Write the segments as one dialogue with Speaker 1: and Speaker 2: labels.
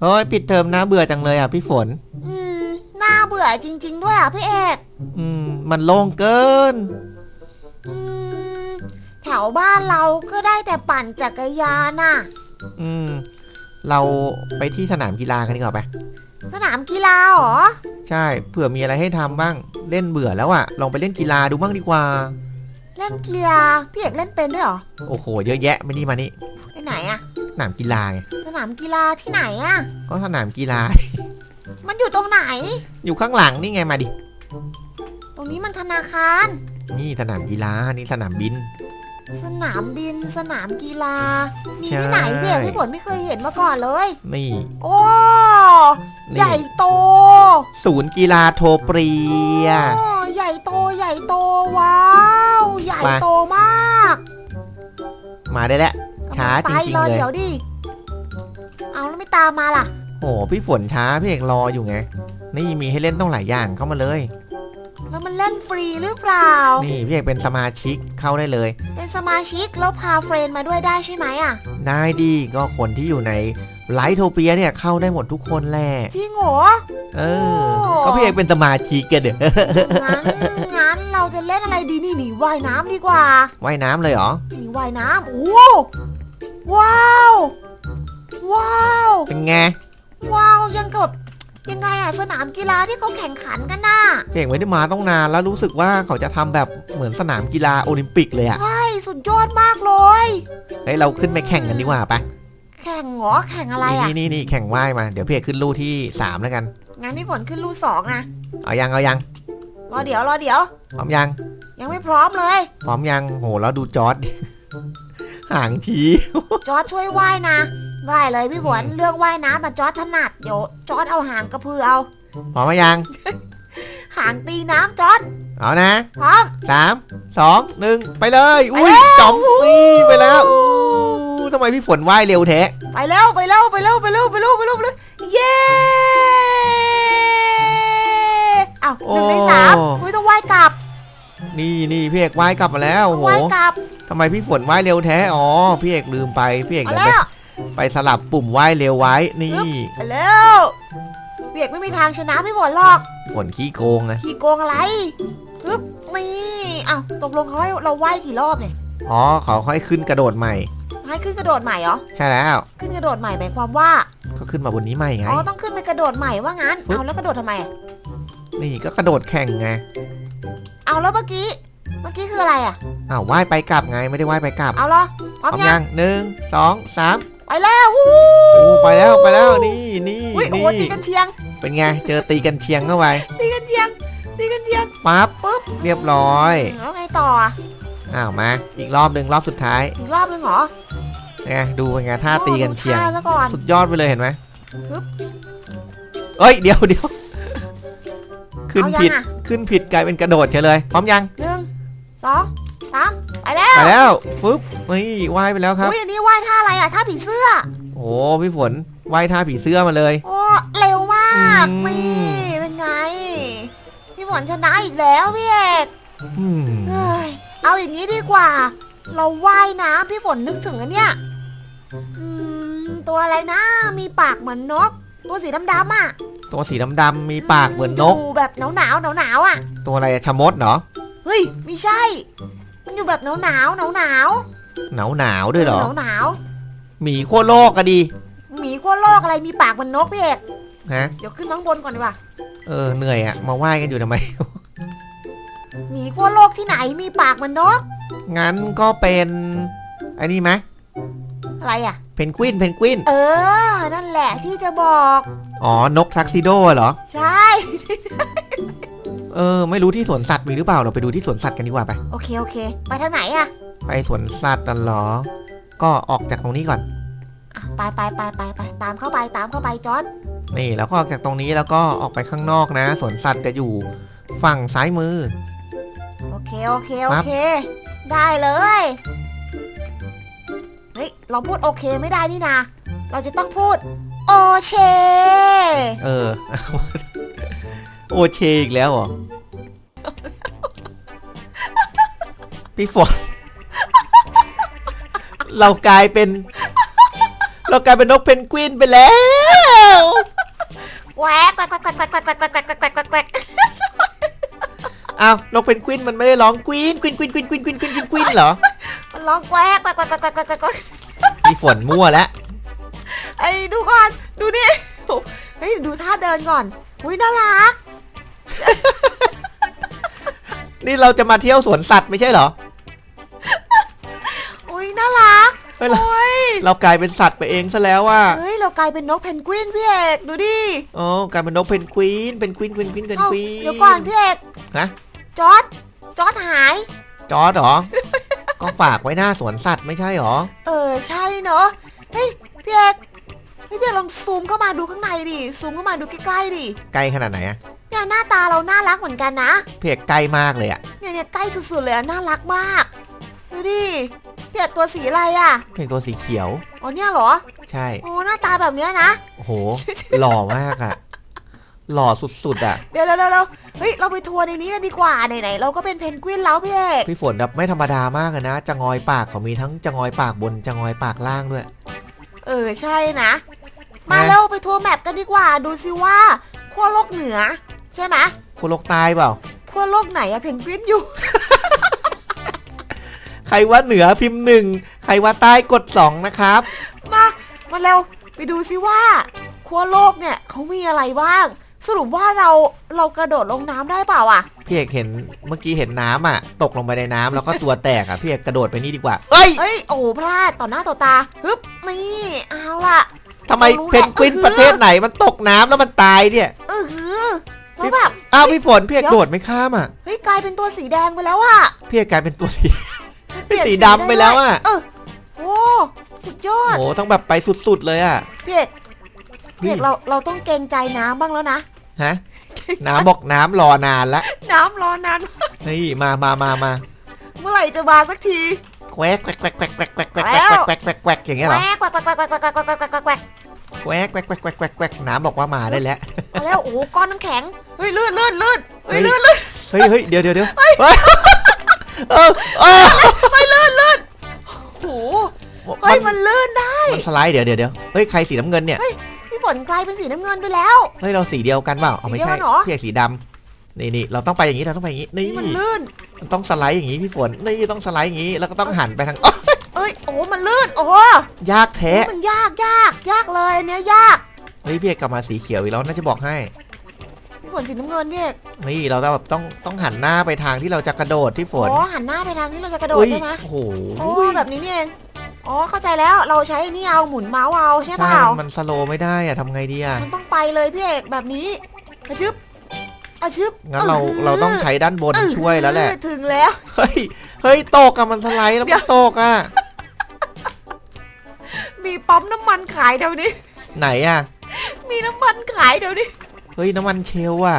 Speaker 1: เฮ้ยปิดเทอมน่าเบื่อจังเลยอะพี่ฝน
Speaker 2: อืมน่าเบื่อจริง ๆ ด้วยอะพี่เอก
Speaker 1: อืมมันโล่งเกิน
Speaker 2: อืมแถวบ้านเราก็ได้แต่ปั่นจักรยานน่ะ
Speaker 1: อืม เราไปที่สนามกีฬากันดีกว่าไป
Speaker 2: สนามกีฬาเหรอ
Speaker 1: ใช่เผื่อมีอะไรให้ทำบ้างเล่นเบื่อแล้วอะ ลองไปเล่นกีฬาดูบ้างดีกว่า
Speaker 2: เล่นกีฬาพี่เอกเล่นเป็นด้วยเหรอ
Speaker 1: โอ้โห เยอะแยะไม่นี่มานี่
Speaker 2: ไปไหนอะ
Speaker 1: สนามกีฬาไง
Speaker 2: สนามกีฬาที่ไหนอะ
Speaker 1: ก็สนามกีฬา
Speaker 2: มันอยู่ตรงไหน
Speaker 1: อยู่ข้างหลังนี่ไงมาดิ
Speaker 2: ตรงนี้มันธนาคาร
Speaker 1: นี่สนามกีฬานี่สนามบิน
Speaker 2: สนามบินสนามกีฬา มี
Speaker 1: ใช่
Speaker 2: ที่ไหนพี่เอกพี่ฝนไม่เคยเห็นมาก่อนเลย
Speaker 1: นี่
Speaker 2: โอ้
Speaker 1: นี่
Speaker 2: ใหญ่โต
Speaker 1: ศูนย์กีฬาโทเปรีย
Speaker 2: โอ้ใหญ่โตใหญ่โตว้าว ใหญ่
Speaker 1: ไป
Speaker 2: โตมาก
Speaker 1: มาได้แล้ว ช้าจริงๆ
Speaker 2: ไปรอ
Speaker 1: เลย
Speaker 2: เดี๋ยวดิ เอาแล้วไม่ตามมาล่ะ
Speaker 1: โอ้พี่ฝนช้าพี่เอกรออยู่ไง นี่มีให้เล่นต้องหลายอย่างเข้ามาเลย
Speaker 2: แล้วมันเล่นฟรีหรือเปล่า
Speaker 1: นี่พี่เอกเป็นสมาชิกเข้าได้เลย
Speaker 2: เป็นสมาชิกแล้วพาเฟรนด์มาด้วยได้ใช่ไหมอะ
Speaker 1: ได้ดีก็คนที่อยู่ในไลท์โทเปียเนี่ยเข้าได้หมดทุกคนแหละ
Speaker 2: จริงเหรอ
Speaker 1: เออ
Speaker 2: โอ้
Speaker 1: ก็พี่เอกเป็นสมาชิกกันเด้อ
Speaker 2: งั้นงั้นเราจะเล่นอะไรดีนี่หนีว่ายน้ำดีกว่า
Speaker 1: ว่ายน้ำเลยเหรอ
Speaker 2: หนีว่ายน้ำโอ้ ว้าว ว้าว
Speaker 1: เป็นไง
Speaker 2: ว้าวยังกับยังไงอะสนามกีฬาที่เขาแข่งขันกันน่ะ
Speaker 1: พี่เอกไม่ได้มาต้องนานแล้วรู้สึกว่าเขาจะทำแบบเหมือนสนามกีฬาโอลิมปิกเลยอะ
Speaker 2: ใช่สุดยอดมากเลย
Speaker 1: เฮ้ยเราขึ้นไปแข่งกันดีกว่าปะ
Speaker 2: แข่งเหรอแข่งอะไรอะ
Speaker 1: นี่นี่นี่แข่งว่ายมาเดี๋ยวพี่เอกขึ้นลู่ที่สามแล้วกัน
Speaker 2: งั้นพี่ฝนขึ้นลู่สองนะ
Speaker 1: เอายังเอายัง
Speaker 2: รอเดี๋ยวรอเดี๋ยว
Speaker 1: พร้อมยัง
Speaker 2: ยังไม่พร้อมเลย
Speaker 1: พร้อมยังโหแล้วดูจอร์ด ห่างชี้
Speaker 2: จอร์ดช่วยว่ายนะ ได้เลยพี่ฝนเรื่องว่ายน้ำมาจอร์ดถนัดเดี๋ยวจอร์ดเอาหางกระพือเอา
Speaker 1: พร้อมไหมยัง
Speaker 2: หางตีน้ำจอร์ด
Speaker 1: เอานะ
Speaker 2: พร้อม
Speaker 1: สามสองหนึ่งไปเลย อุ้ย
Speaker 2: ไปแล้ว
Speaker 1: จอมนี่ไปแล้วอู้ทำไมพี่ฝนว่ายเร็วแท้
Speaker 2: ไปเร็วไปเร็วไปเร็วไปเร็วไปเร็วไปเร็วไปเร็วเย้อ้าวหนึ่งในสามไม่ต้องว่ายกลับ
Speaker 1: นี่นี่พี่เอกว่ายกลับมาแล้วโอ้โห
Speaker 2: ว่ายกลับ
Speaker 1: ทำไมพี่ฝนว่ายเร็วแท้อ๋อพี่เอกลืมไปพี่เอก
Speaker 2: มา
Speaker 1: เดี๋ยว
Speaker 2: แล้
Speaker 1: ไป
Speaker 2: ว
Speaker 1: ไปสลับปุ่มว่ายเร็วไว้นี่
Speaker 2: ไปแล้วเบียกไม่มีทางชนะพี่ฝนหรอก
Speaker 1: ฝนขี้โกงนะ
Speaker 2: ขี่โกงอะไรฮึบนี่อ้าวตกลงเขาให้เราว่ายกี่รอบเนี่ย
Speaker 1: อ๋อเขาค่อยขึ้นกระโดดใหม่
Speaker 2: ให้ขึ้นกระโดดใหม่เหรอ
Speaker 1: ใช่แล้ว
Speaker 2: ขึ้นกระโดดใหม่หมายความว่า
Speaker 1: ก็ขึ้นมาบนนี้ใหม่ไง
Speaker 2: อ๋อต้องขึ้นไปกระโดดใหม่ว่างั้น
Speaker 1: ฟึบ
Speaker 2: เอาแล้วกระโดดทำไมอะ
Speaker 1: นี่ก็กระโดดแข่งไง
Speaker 2: เอาแล้วเมื่อกี้ เมื่อกี้คืออะไรอะ
Speaker 1: อ้าวว่ายไปกลับไงไม่ได้ว่ายไปกลับ
Speaker 2: เอาเหรอพร้อม
Speaker 1: พร้อม
Speaker 2: ยั
Speaker 1: ยังงหนึ่งสองสาม
Speaker 2: ไปแล้ววู้
Speaker 1: โอ้ไปแล้วไปแล้วนี่นี่
Speaker 2: อุ้ยโอ้
Speaker 1: นี่
Speaker 2: โหตีกันเชียง
Speaker 1: เป็นไงเจอตีกันเชียงเข้าไป
Speaker 2: ตีกันเชียงตีกันเชียง
Speaker 1: ปั๊บ
Speaker 2: ปุ๊บ
Speaker 1: เรียบร้อย
Speaker 2: แล้วไงต่ออะ
Speaker 1: อ้าวมาอีกรอบหนึ่งรอบสุดท้าย
Speaker 2: อีกรอบนึงเหรอ
Speaker 1: ไงดูเป็นไงท่าตีกันเชียง
Speaker 2: โอ้ดูท่าซะก่อน
Speaker 1: สุดยอดไปเลยเห็นไหม
Speaker 2: ปึ๊บ
Speaker 1: เอ้ยเดี๋ยวเดี๋ยว ขึ้น
Speaker 2: เอายัง
Speaker 1: ผิด
Speaker 2: อะ
Speaker 1: ขึ้นผิดกลายเป็นกระโดดเฉยเลย พร้อมยัง
Speaker 2: หนึ่งสองสามไปแล้ว
Speaker 1: ไปแล้ว ฟึบนี่ว่ายไปแล้วครับ
Speaker 2: อุ้ยอันนี้ว่ายท่าอะไรอะท่าผีเสื้อ
Speaker 1: โอ้พี่ฝนว่ายท่าผีเสื้อมาเลย
Speaker 2: โอ้เร็วมาก
Speaker 1: อืม
Speaker 2: นี่เป็นไง พี่ฝนชนะอีกแล้วพี่เอก
Speaker 1: อืม
Speaker 2: เฮ้ยเอาอย่างนี้ดีกว่า เราว่ายน้ำพี่ฝนนึกถึงอันเนี้ยอืมตัวอะไรนะ มีปากเหมือนนก ตัวสีดำๆอะ
Speaker 1: ตัวสีดำๆมีปากเหมือนนก
Speaker 2: อยู่แบบหนาวหนาวหนาวหนาวๆอะ
Speaker 1: ตัวอะไรอะชะมดเหรอ
Speaker 2: เฮ้ยไม่ใช่ มันอยู่แบบหนาวหนาวหนาวหนาว
Speaker 1: หนาวหนาวๆด้วยเหรอ
Speaker 2: หนาวหนาว
Speaker 1: หมีขั้วโลกก็ดี
Speaker 2: หมีขั้วโลกอะไรมีปากเหมือนนกพี่เอก
Speaker 1: ฮะ
Speaker 2: เดี๋ยวขึ้นมาข้างบนก่อนดีกว่า
Speaker 1: เออเหนื่อยอะมาว่ายกันอยู่ทำไม
Speaker 2: หมีขั้วโลกที่ไหนมีปากเหมือนนก
Speaker 1: งั้นก็เป็นไอ้นี่ไหม
Speaker 2: อะไรอะ
Speaker 1: เพนกวินเพนกวิน
Speaker 2: เออ นั่นแหละที่จะบอก
Speaker 1: อ๋อ นกทักซิโดเหรอ
Speaker 2: ใช่
Speaker 1: เออ ไม่รู้ที่สวนสัตว์มีหรือเปล่า เราไปดูที่สวนสัตว์กันดีกว่าไป
Speaker 2: โอเค โอเค ไปทางไหนอะ
Speaker 1: ไปสวนสัตว์นั่นเหรอ ก็ออกจากตรงนี้ก่อน
Speaker 2: อะไปไปไปไปไปตามเข้าไปตามเข้าไปจอร์ด
Speaker 1: นี่แล้วก็ออกจากตรงนี้แล้วก็ออกไปข้างนอกนะ สวนสัตว์จะอยู่ฝั่งซ้ายมือ
Speaker 2: โอเค โอเค โอ
Speaker 1: ครับ
Speaker 2: เค ได้เลย เฮ้ย เราพูดโอเคไม่ได้นี่นา เราจะต้องพูด โอเช
Speaker 1: เออ โอเชอีกแล้วเหรอ พี่ฝน เรากลายเป็น เรากลายเป็นนกเพนกวินไปแล้ว
Speaker 2: แกวกแกวกแกวกแกวกแกวกแกวกแกวกแกวกแกวกแกวก
Speaker 1: อ้าวนกเพนกวินมันไม่ได้ร้องกวีนกวินกวินกวินกวินกวินกวินกวินกวินเหรอ
Speaker 2: มันร้องแกวกแกวกแกวกแกวกแกวกแกวกแกวก
Speaker 1: พี่ฝนมั่วแล้ว
Speaker 2: ไอ้ดูก่อน ดูดิเฮ้ยดูท่าเดินก่อนอุ้ยน่ารัก
Speaker 1: นี่เราจะมาเที่ยวสวนสัตว์ไม่ใช่เหรอ
Speaker 2: อุ้ยน่ารัก
Speaker 1: เฮ้ยเรา
Speaker 2: โอ้ย
Speaker 1: เรากลายเป็นสัตว์ไปเองซะแล้วว่า
Speaker 2: เฮ้ยเรากลายเป็นนกเพนกวินพี่เอกดูดิ
Speaker 1: อ๋อกลายเป็นนกเพนกวินเป็นกวินกวินกวินเป็น
Speaker 2: เอ้าก
Speaker 1: วิน
Speaker 2: เดี๋ยวก่อนพี่เอก
Speaker 1: ฮะ
Speaker 2: จอร์ดจอร์ดหาย
Speaker 1: จอร์ดเหรอ ก็ฝากไว้หน้าสวนสัตว์ไม่ใช่เหรอ
Speaker 2: เออใช่เนอะเฮ้ยพี่เอก เฮ้ยพี่เอกลองซูมเข้ามาดูข้างในดิซูมเข้ามาดูใกล้ๆดิ
Speaker 1: ไกลขนาดไหนอะ
Speaker 2: เนี่ยหน้าตาเราน่ารักเหมือนกันนะ
Speaker 1: เพียกใกล้มากเลยอะ
Speaker 2: เนี่ยเนี่ยใกล้สุดๆเลยอะน่ารักมากดูดิพี่เอกตัวสีอะไรอะ
Speaker 1: เพียกตัวสีเขียว
Speaker 2: อ๋อเนี่ยเหรอ
Speaker 1: ใช่
Speaker 2: โอ้หน้าตาแบบเนี้ยนะ
Speaker 1: โอ้โหหล่อมากอะหล่อสุดๆอะ
Speaker 2: เดี๋ยวเดี๋ยวเดี๋ยวเดี๋ยวเฮ้ย เราไปทัวร์ในนี้กันดีกว่า ไหนๆ เราก็เป็นเพนกวินแล้วพี่เอก
Speaker 1: พี่ฝนแบบไม่ธรรมดามากเลยนะจะงอยปากเขามีทั้งจะงอยปากบนจะงอยปากล่างด้วย
Speaker 2: เออ ใช่นะ มา
Speaker 1: นะ
Speaker 2: เร็วไปทัวร์แมปกันดีกว่า ดูซิว่าขั้วโลกเหนือ ใช่ไหม
Speaker 1: คนโลกตายเปล่า
Speaker 2: ขั้วโลกไหนอะเพนกวินอยู่
Speaker 1: ใครว่าเหนือพิมพ์หนึ่งใครว่าใต้กดสองนะครับ
Speaker 2: มามาเร็วไปดูซิว่าขั้วโลกเนี่ยเขามีอะไรบ้าง สรุปว่าเราเรากระโดดลงน้ำได้เปล่าอะ
Speaker 1: พี่เอกเห็นเมื่อกี้เห็นน้ำอะ ตกลงไปในน้ำแล้วก็ตัวแตกอะพี่เอกกระโดดไปนี่ดีกว่า เอ้ย
Speaker 2: เอ้ยโอ้พลาดต่อหน้าต่อตาฮึบนี่เอาล่ะ
Speaker 1: ทำไม
Speaker 2: เรารู้
Speaker 1: เพนกวิน
Speaker 2: แหละ
Speaker 1: ประเทศไหนมันตกน้ำแล้วมันตายเนี่ย
Speaker 2: เออหือแล้วแบบ
Speaker 1: อ้าวพี่ฝนพี่เอก
Speaker 2: เดี๋ยว
Speaker 1: โดดไม่ข้ามอะ
Speaker 2: เฮ้ยกลายเป็นตัวสีแดงไปแล้วอะ
Speaker 1: พี่เอกกลายเป็นตัวสี
Speaker 2: เปลี่ยน
Speaker 1: สีดำไปแล้วอะ
Speaker 2: เออโอ้สุดยอ
Speaker 1: โอ้
Speaker 2: ด
Speaker 1: โหต้องแบบไปสุดๆเลยอะ
Speaker 2: พี่เอกพี่เอกเราเราต้องเกรงใจน้ำบ้างแล้วนะ
Speaker 1: ฮะน้ำบอกน้ำรอนานละ
Speaker 2: น้ำรอนาน
Speaker 1: นี่มามามามา
Speaker 2: เมื่อไหร่จะมาสักที
Speaker 1: แควกแควกแควกแควกแควกแควกแควกแควกแควกแควกแควกอย่างเงี้ยเหรอ
Speaker 2: แกวกแกวกแกวกแกวกแกวกแกวกแกวก แกวกแกวกแกวก
Speaker 1: แควกแควกแควกแควกแควกแควกน้ำบอกว่ามาได้แล้ว
Speaker 2: มาแล้วโอ้โหก้อนน้ำแข็งเฮ้ยลื่นลื่นลื่นเฮ้ย
Speaker 1: เฮ้ย
Speaker 2: ลื่นลื่น
Speaker 1: เฮ้ยเฮ้ยเดี๋ยวเดี๋ยวเดี๋ยวเฮ้ยเออเออ
Speaker 2: โอ้โหเฮ้ยมันลื่นได้
Speaker 1: มันสไลด์เดี๋ยวเดี๋ยวเดี๋ยวเฮ้ยใครสีน้ำเงินเนี่ย
Speaker 2: พี่ฝนกลายเป็นสีน้ำเงินไปแล้ว
Speaker 1: เฮ้ยเราสีเดียวกันเปล่าอ๋อไม่
Speaker 2: สีเดียว
Speaker 1: ใช่
Speaker 2: กันเหรอ
Speaker 1: พี่เอกสีดำนี่นี่เราต้องไปอย่างนี้เราต้องไปอย่างนี้นี่
Speaker 2: นี่มันลื่น
Speaker 1: มันต้องสไลด์อย่างนี้พี่ฝนนี่ต้องสไลด์อย่างนี้แล้วก็ต้องหันไปทาง อ๊ะ
Speaker 2: เอ้ยโอ้โหมันลื่นโอ้โห
Speaker 1: ยากแท้
Speaker 2: นี่มันยากยากยากเลยอันเนี้ยยาก
Speaker 1: เฮ้ยพี่เอกกลับมาสีเขียวอีกแล้วน่าจะบอกให้
Speaker 2: พี่ฝนสีน้ำเงินพี่เอก
Speaker 1: นี่เราต้องแบบต้องต้องหันหน้าไปทางที่เราจะกระโดดที่ฝน
Speaker 2: อ๋อหันหน้าไปทางที่เราจะกระโดด
Speaker 1: เฮ้ย
Speaker 2: ใช่ไหม
Speaker 1: โอ้โห
Speaker 2: โอ้แบบนี้นี่เองอ๋อเข้าใจแล้วเราใช้นี่เอาหมุนเมาส์เอาใช่เป
Speaker 1: ใช่
Speaker 2: ล่า
Speaker 1: มันสโลว์ไม่ได้อะทำไงดีอะ
Speaker 2: มันต้องไปเลยพี่เอกแบบนี้อาชึบอาชึบ
Speaker 1: งั้นเรา
Speaker 2: อ
Speaker 1: เราต้องใช้ด้านบน
Speaker 2: เออ
Speaker 1: ช่วยแล้วแหละ
Speaker 2: ถึงแล้ว
Speaker 1: เฮ้ย เฮ้ยตกอะมันสไลด์แล้ว
Speaker 2: เดี๋
Speaker 1: มั
Speaker 2: ย
Speaker 1: น
Speaker 2: ว
Speaker 1: ตกอะ
Speaker 2: มีปั๊มน้ำมันขายเดี๋ยวนี้
Speaker 1: ไหนอะ
Speaker 2: มีน้ำมันขายเดี๋ยวนี้
Speaker 1: เฮ้ยน้ำมันเชลอะ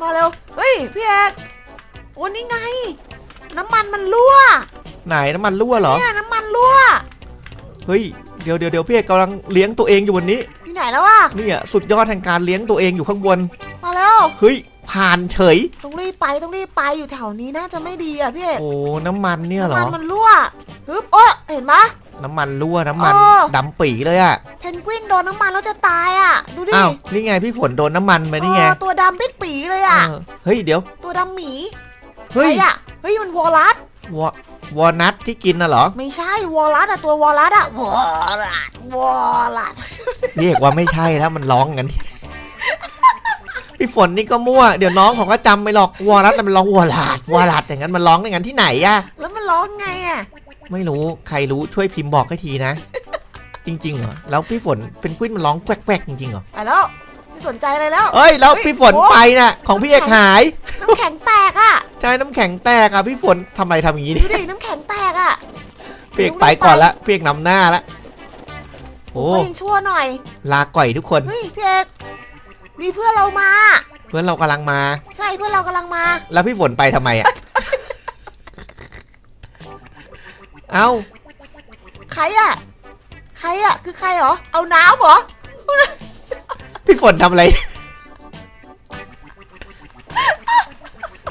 Speaker 2: มาเร็ว เฮ้ยพี่เอกวันนี้ไง น้ำมันมันรั่ว
Speaker 1: ไหนน้ำมันรั่วเหรอ
Speaker 2: เนี่ยน้ำมันรั่ว
Speaker 1: เฮ้ยเดี๋ยวเดี๋ยวเดี๋ยวพี่เอกกำลังเลี้ยงตัวเองอยู่วันนี้
Speaker 2: อยู่ไหนแล้วอะ
Speaker 1: เนี่ยสุดยอดแห่งการเลี้ยงตัวเองอยู่ข้างบน
Speaker 2: มาเร็ว
Speaker 1: เฮ้ยผ่านเฉย
Speaker 2: ต้องรีบไปต้องรีบไปอยู่แถวนี้น่าจะไม่ดีอะพี่เอก
Speaker 1: โอ้น้ำมันเนี่ยเหร
Speaker 2: น้ำ
Speaker 1: อ
Speaker 2: มันมันรั่วฮึบโอ้เห็นปะ
Speaker 1: น้ำมันรั่วน้ำมัน
Speaker 2: เออ
Speaker 1: ดำปีเลยอะ
Speaker 2: เพนกวินโดนน้ำมันแล้วจะตายอะดูดิ
Speaker 1: อ้าวนี่ไงพี่ฝนโดนน้ำมันไปนี่ไง
Speaker 2: เออตัวดำปิดปีเลยอะ
Speaker 1: เออเฮ้ยเดี๋ยว
Speaker 2: ตัวดำหมี
Speaker 1: เฮ้ย
Speaker 2: ใครอะเฮ้ยมันวอลลัส
Speaker 1: วอวอนัทที่กินน่ะเหรอ
Speaker 2: ไม่ใช่วอลลัสอะตัววอลลัสอะวอลลัสวอลลัส
Speaker 1: เรียกว่าไม่ใช่แล้วมันร้องกันพี่ฝนนี่ก็มั่ว เดี๋ยวน้องเขาก็จำไม่หรอกวอรัตมันร้องวอลาดวอลาดอย่างนั้นมันร้องอย่างนั้นที่ไหนอะ
Speaker 2: แล้วมันร้องไงอะ
Speaker 1: ไม่รู้ใครรู้ช่วยพิมพ์บอกให้ทีนะ จริงๆเหรอแล้วพี่ฝนเป็นกุ้นมันร้องแกวกๆจริงๆเหรอ
Speaker 2: ไปแล้วไม่สนใจอะไรแล้ว
Speaker 1: เอ้ยแล้ว
Speaker 2: เฮ้ย
Speaker 1: พี่ฝน
Speaker 2: โอ้
Speaker 1: ไปน่ะของพี่เอกหาย
Speaker 2: น้ำแข็งแตกอะ
Speaker 1: ใช่น้ำแข็งแตกอะพี่ฝนทำไมทำอย่างนี้
Speaker 2: ดู
Speaker 1: เนี่ย
Speaker 2: ดิน้ำแข็งแตกอะ
Speaker 1: พี่เอกไปก่อนละพี่เอกนำหน้าละโอ้
Speaker 2: เฮ้ยยังชั่วหน่อย
Speaker 1: ลาก่อยทุกคน
Speaker 2: เฮ้ยพี่เอกมีเพื่อนเรามา
Speaker 1: เพื่อนเรากำลังมา
Speaker 2: ใช่เพื่อนเรากำลังมา
Speaker 1: แล้วพี่ฝนไปทำไมอะ เอ้า
Speaker 2: ใครอะใครอะคือใครเหรอ เอาน้ำเหรอ
Speaker 1: พี่ฝนทำอะไร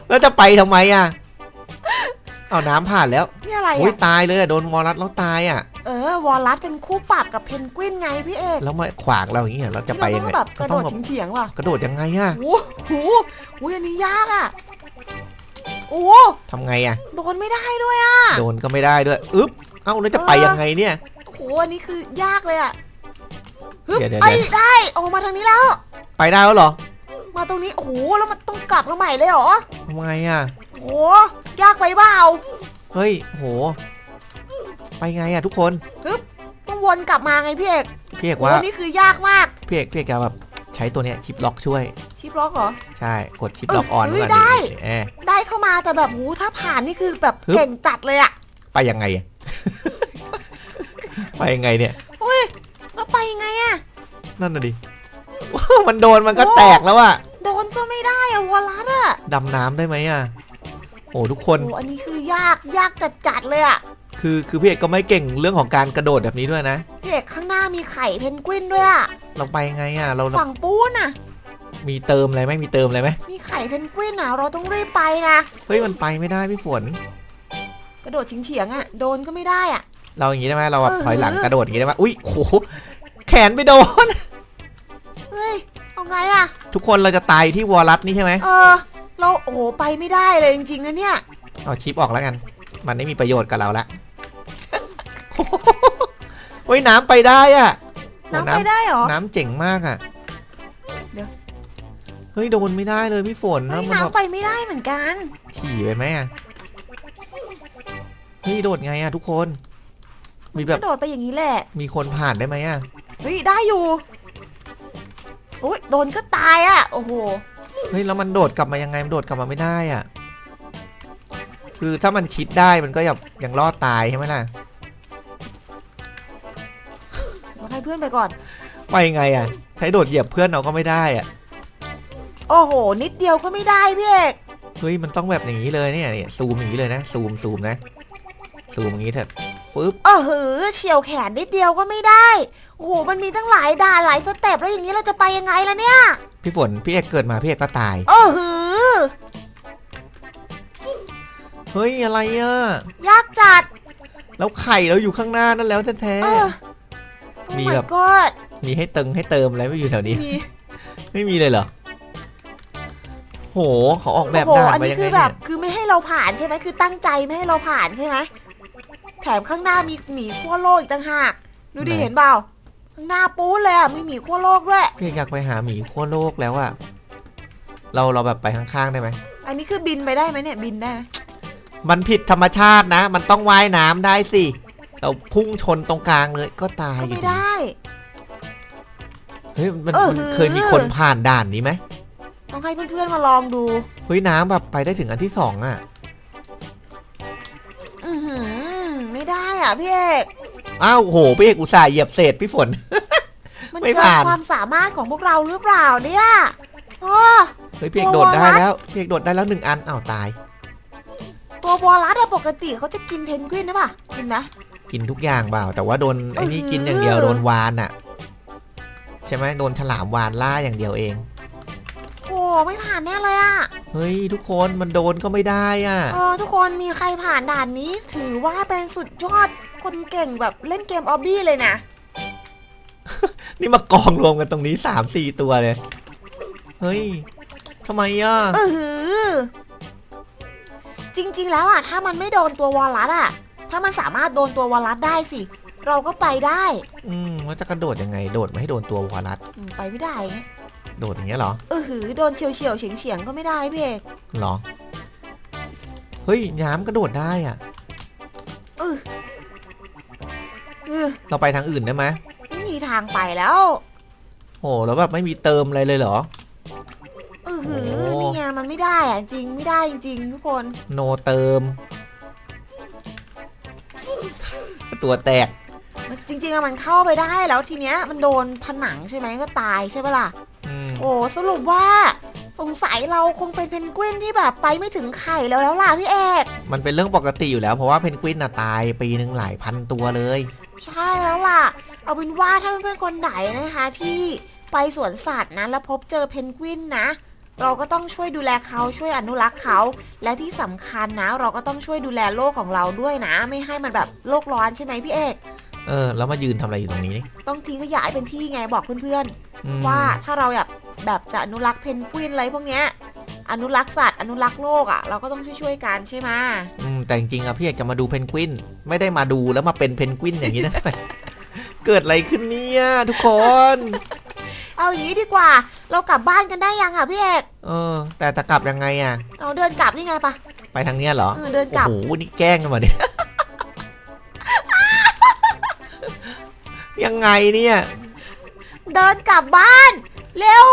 Speaker 1: แล้วจะไปทำไมอะเอาน้ำผ่านแล้ว
Speaker 2: นี่อะไร
Speaker 1: โอ้ย
Speaker 2: อะ
Speaker 1: ตายเลยอะโดนมอรัดแล้วตายอะ
Speaker 2: เออ วอลลัสเป็นคู่ปรับกับเพนกวินไงพี่เอก
Speaker 1: แล้วมาขวางเราอย่างเงี้ยเราจะไป
Speaker 2: ที่
Speaker 1: ยัง
Speaker 2: เรา
Speaker 1: ไง
Speaker 2: ต้องแบบกระโด
Speaker 1: ต้อ
Speaker 2: ด
Speaker 1: งแบบ
Speaker 2: เฉียงๆว่ะ
Speaker 1: กระโดดยังไงอะ
Speaker 2: โอ้โหโอ้ยอันนี้ยากอะ โอ้
Speaker 1: ทำไงอะ
Speaker 2: โดนไม่ได้ด้วยอะ
Speaker 1: โดนก็ไม่ได้ด้วยอึ๊บเอ้าแล้วจะไปยังไงเนี่ย
Speaker 2: โอ้โหอันนี้คือยากเลยอะฮึบ
Speaker 1: เดี๋ยวเดี๋ยว
Speaker 2: ไอ้ยได้ออกมาทางนี้แล้ว
Speaker 1: ไปได้แล้วเหรอ
Speaker 2: มาตรงนี้โอ้โหแล้วมันต้องกลับมาใหม่เลยเหรอ
Speaker 1: ทำไงอะ
Speaker 2: โอ้โหยากไปเปล่า
Speaker 1: เฮ้ยโห ไปไงอะทุกคน
Speaker 2: ต้องวนกลับมาไงพี่เอก
Speaker 1: พี่เอก
Speaker 2: โอ้
Speaker 1: ว่า
Speaker 2: โหนี่คือยากมาก
Speaker 1: พี่เอกพี่เอกจะแบบ ใช้ตัวเนี้ยชิปล็อกช่วย
Speaker 2: ชิปล็อกเหรอ
Speaker 1: ใช่กดชิปล็อกออน
Speaker 2: เอ้ย
Speaker 1: ก่อน
Speaker 2: ได้
Speaker 1: เออ
Speaker 2: ได้เข้ามาแต่แบบโหถ้าผ่านนี่คือแบบ
Speaker 1: ฮึบ
Speaker 2: เก่งจัดเลยอะ
Speaker 1: ไปยังไงอะ ไปยังไงเนี่ย
Speaker 2: อุ้ยแล้วไปยังไงอะ
Speaker 1: นั่นน่ะดิ มันโดนมันก็แตกแล้วอะ
Speaker 2: โดนก็ไม่ได้อะวอลลัสอะ
Speaker 1: ดำน้ำได้ไหมอะโอ้ทุกคน
Speaker 2: โอ้อันนี้คือยากยากจัดจัดๆเลยอะ
Speaker 1: คือคือพี่เอกก็ไม่เก่งเรื่องของการกระโดดแบบนี้ด้วยนะ
Speaker 2: พี่เอกข้างหน้ามีไข่เพนกวินด้วยอะ
Speaker 1: เราไปยังไงอะเรา
Speaker 2: ฝั่งปูนอะ
Speaker 1: มีเติมอะไรไหมมีเติมอะไรไหม
Speaker 2: มีไข่เพนกวินอะเราต้องรีบไปนะ
Speaker 1: เฮ้ยมันไปไม่ได้พี่ฝน
Speaker 2: กระโดดเฉียงๆอะโดนก็ไม่ได้อะ
Speaker 1: เราอย่างนี้ได้ไหมเราแบบ
Speaker 2: เออ
Speaker 1: ถอยหลังกระโดดอย่างนี้ได้ไหมอุ้ยโหแขนไปโดน
Speaker 2: เฮ้ยเอาไงอะ
Speaker 1: ทุกคนเราจะตายที่วอลลัสนี่ใช่ไหม
Speaker 2: เออ เราโอ้โหไปไม่ได้เลยจริงๆนะเนี่ย
Speaker 1: เอาชิปออกแล้วกัน มันไม่มีประโยชน์กับเราละ เฮ้ยน้ำไปได้อะโอ้
Speaker 2: น้ำไปได้เหรอ
Speaker 1: น้ำเจ๋งมากอะ
Speaker 2: เดี๋ยว
Speaker 1: เฮ้ยโดนไม่ได้เลยพี่ฝน
Speaker 2: เฮ้
Speaker 1: นะ
Speaker 2: ย
Speaker 1: มันแบบ
Speaker 2: น้ำไปไม่ได้เหมือนกัน
Speaker 1: ถี่ไปไหมอะเฮ้ยโดดไงอะทุกคน มีแบ
Speaker 2: ก
Speaker 1: บ
Speaker 2: ระโดดไปอย่างนี้แหละ
Speaker 1: มีคนผ่านได้ไหมอะ
Speaker 2: เฮ้ยได้อยู่ อุ้ยโดนก็ตายอะ โอ้โห
Speaker 1: เฮ้ยแล้วมันโดดกลับมายังไงมันโดดกลับมาไม่ได้อะคือถ้ามันชิดได้มันก็ยังยังรอดตายใช่ไหมล่ะ
Speaker 2: เดี๋ยวให้เพื่อนไปก่อน
Speaker 1: ไปยังไงอะใช้โดดเหยียบเพื่อนเราก็ไม่ได้อะ
Speaker 2: โอ้โห นิดเดียวก็ไม่ได้พี่เอก
Speaker 1: เฮ้ยมันต้องแบบอย่างนี้เลยเนี่ยเนี่ยซูมอย่างนี้เลยนะซูมซูมนะซูมอย่างนี้เถอะฟึบ
Speaker 2: เออหือเฉียวแขนนิดเดียวก็ไม่ได้โอ้โหมันมีตั้งหลายด่านหลายสเต็ปแล้วอย่างนี้เราจะไปยังไงล่ะเนี่ย
Speaker 1: พี่ฝนพี่เอกเกิดมาพี่เอกก็ตาย
Speaker 2: เออหือ
Speaker 1: เฮ้ยอะไรอะ
Speaker 2: ยากจัด
Speaker 1: แล้วไข่เราอยู่ข้างหน้านั่นแล้วแท้
Speaker 2: เออ
Speaker 1: มี
Speaker 2: มี
Speaker 1: แบ
Speaker 2: แบบบก็
Speaker 1: ๆมีให้เติงให้เติมอะไรไม่อยู่แถวนี้
Speaker 2: มี
Speaker 1: ไม่มีเลยเหรอ โหเขาออกแบ
Speaker 2: โอ้
Speaker 1: บ
Speaker 2: โห
Speaker 1: ด่าน
Speaker 2: อัน
Speaker 1: มา
Speaker 2: นี้
Speaker 1: ยัง
Speaker 2: คื
Speaker 1: ไง
Speaker 2: อแบ
Speaker 1: เนี่
Speaker 2: บ
Speaker 1: ย
Speaker 2: คือไม่ให้เราผ่านใช่ไหมคือตั้งใจไม่ให้เราผ่านใช่ไหมแถมข้างหน้ามีหมีขั้วโลกอีกต่างหากดูดิเห็นเปล่าข้างหน้าปู๊ดเลยอะมีหมีขั้วโลกด้วย
Speaker 1: พี่เอกอยากไปหาหมีขั้วโลกแล้วอะเราเราแบบไปข้างๆได้ไหม
Speaker 2: อันนี้คือบินไปได้ไหมเนี่ยบินได้ไหม
Speaker 1: มันผิดธรรมชาตินะ มันต้องว่ายน้ำได้สิ เราพุ่งชนตรงกลางเลยก็ตาย
Speaker 2: ก็
Speaker 1: อยู่
Speaker 2: ไม่
Speaker 1: ดี
Speaker 2: ได้
Speaker 1: เฮ้ยมัน
Speaker 2: เออ
Speaker 1: มันเคยมีคนผ่านด่านนี้ไหม
Speaker 2: ต้องให้เพื่อนๆมาลองดู
Speaker 1: เฮ้ยน้ำแบบไปได้ถึงอันที่สองอะ
Speaker 2: อือหือไม่ได้อะพี่เอก
Speaker 1: อ้าวโหพี่เอกอุตส่าห์เหยียบเศษพี่ฝน
Speaker 2: มัน
Speaker 1: ไม่
Speaker 2: เกิน
Speaker 1: ผ่าน
Speaker 2: ความสามารถของพวกเราหรือเปล่าเนี่ยโอ้
Speaker 1: เฮ้ยพี่เอกโดดได้แล้วพี่เอกโดดได้แล้วหนึ่งอันอ้าวตาย
Speaker 2: ตัวบอลลัสอะปกติเขาจะกินเพนกวินหรือเปล่ากินไหม
Speaker 1: กินทุกอย่างเปล่า แต่ว่าโดนไอ้นี่
Speaker 2: เออ
Speaker 1: กินอย่างเดียวโดนวานอะใช่ไหมโดนฉลามวานล่าอย่างเดียวเอง
Speaker 2: โอ้ไม่ผ่านแน่เลยอะ
Speaker 1: เฮ้ยทุกคนมันโดนก็ไม่ได้อะ
Speaker 2: เออทุกคนมีใครผ่านด่านนี้ ถือว่าเป็นสุดยอดคนเก่งแบบเล่นเกมออบบี้เลยนะ
Speaker 1: นี่มากองรวมกันตรงนี้สามสี่ตัวเลย เฮ้ยทำไมอะ
Speaker 2: เออหือจริง ๆ แล้วอะถ้ามันไม่โดนตัววอลลัสอะ ถ้ามันสามารถโดนตัววอลลัสได้สิ เราก็ไปได้
Speaker 1: อืมว่าจะกระโดดยังไง โดดไม่ให้โดนตัววารัส
Speaker 2: อืมไปไม่ได้ไง
Speaker 1: โดดอย่างเงี้ยเหรอ
Speaker 2: เออหือโดนเฉียวเฉียวๆเฉียงเฉียงๆก็ไม่ได้พี่เอก
Speaker 1: เหรอ เฮ้ยน้ำกระโดดได้อะ
Speaker 2: เออเออ
Speaker 1: เราไปทางอื่นได้ไหม
Speaker 2: ไม่มีทางไปแล้ว
Speaker 1: โหแล้วแบบไม่มีเติมอะไรเลยเหรอ
Speaker 2: เออหือ
Speaker 1: โอ้
Speaker 2: นี่ไงมันไม่ได้อะจริงไม่ได้จริงๆทุกคน
Speaker 1: โนเติม ตัวแตก
Speaker 2: มันจริงๆอะมันเข้าไปได้แล้วทีเนี้ยมันโดนผนังใช่ไหมก็ตายใช่ปะล่ะ
Speaker 1: อืม
Speaker 2: โอ้สรุปว่า สงสัยเราคงเป็นเพนกวินที่แบบไปไม่ถึงไข่แล้วแล้วล่ะพี่เอก
Speaker 1: มันเป็นเรื่องปกติอยู่แล้ว เพราะว่าเพนกวินน่ะตายปีหนึ่งหลายพันตัวเลย
Speaker 2: ใช่แล้วล่ะ เอาเป็นว่าถ้าเพื่อนๆคนไหนนะคะที่ไปสวนสัตว์นะแล้วพบเจอเพนกวินนะ เราก็ต้องช่วยดูแลเขาช่วยอนุรักษ์เขา และที่สำคัญนะ เราก็ต้องช่วยดูแลโลกของเราด้วยนะ ไม่ให้มันแบบโลกร้อนใช่ไหมพี่เอก
Speaker 1: เออแล้วมายืนทำอะไรอยู่ตรงนี้
Speaker 2: ต้องทิ้งขยะให้เป็นที่ไงบอกเพื่อน
Speaker 1: อืม
Speaker 2: ๆว่าถ้าเราแบบแบบจะอนุรักษ์เพนกวินอะไรพวกเนี้ยอนุรักษ์สัตว์อนุรักษ์โลกอะเราก็ต้องช่วยๆกันใช่ไหม
Speaker 1: อืมแต่จริงๆอะพี่อยากจะมาดูเพนกวิน ไม่ได้มาดูแล้วมาเป็นเพนกวินอย่างนี้นะเกิดอะไรขึ้นเนี่ยทุกคน
Speaker 2: เอาอย่างนี้ดีกว่า เรากลับบ้านกันได้ยังอะพี่เอก
Speaker 1: เออ แต่จะกลับยังไงอะ
Speaker 2: เราเดินกลับนี่ไงปะ
Speaker 1: ไปทางเนี้ยเหรอ
Speaker 2: เออเดินกลับ
Speaker 1: โอ้โหนี่แกล้งกันมาเนี่ย ยังไงเนี่ย
Speaker 2: เดินกลับบ้าน เร็ว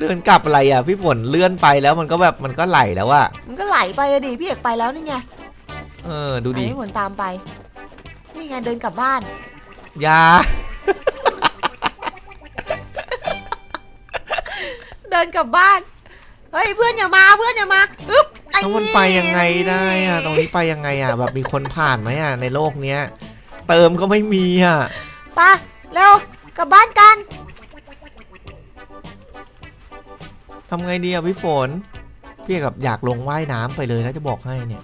Speaker 1: เดินกลับอะไรอะ พี่ฝนเลื่อนไปแล้วมันก็แบบมันก็ไหลแล้วอะ
Speaker 2: มันก็ไหลไปอะดิพี่เอกไปแล้วนี่ไง
Speaker 1: เออ ดูดิ
Speaker 2: ให้หวนตามไป นี่ไงเดินกลับบ้าน
Speaker 1: อยา
Speaker 2: ดินกลับบ้าน เฮ้ยเพื่อนอย่ามาเพื่อนอย่ามาอึ๊บไอ้
Speaker 1: แล้วมันไปยังไงได้อะตรงนี้ไปยังไงอะแบบมีคนผ่านไหมอะในโลกเนี้ย เติมก็ไม่มีอะ
Speaker 2: ไปะเร็วกลับบ้านกัน
Speaker 1: ทำไงดีอะพี่ฝนพี่กับอยากลงว่ายน้ำไปเลยนะจะบอกให้เนี่ย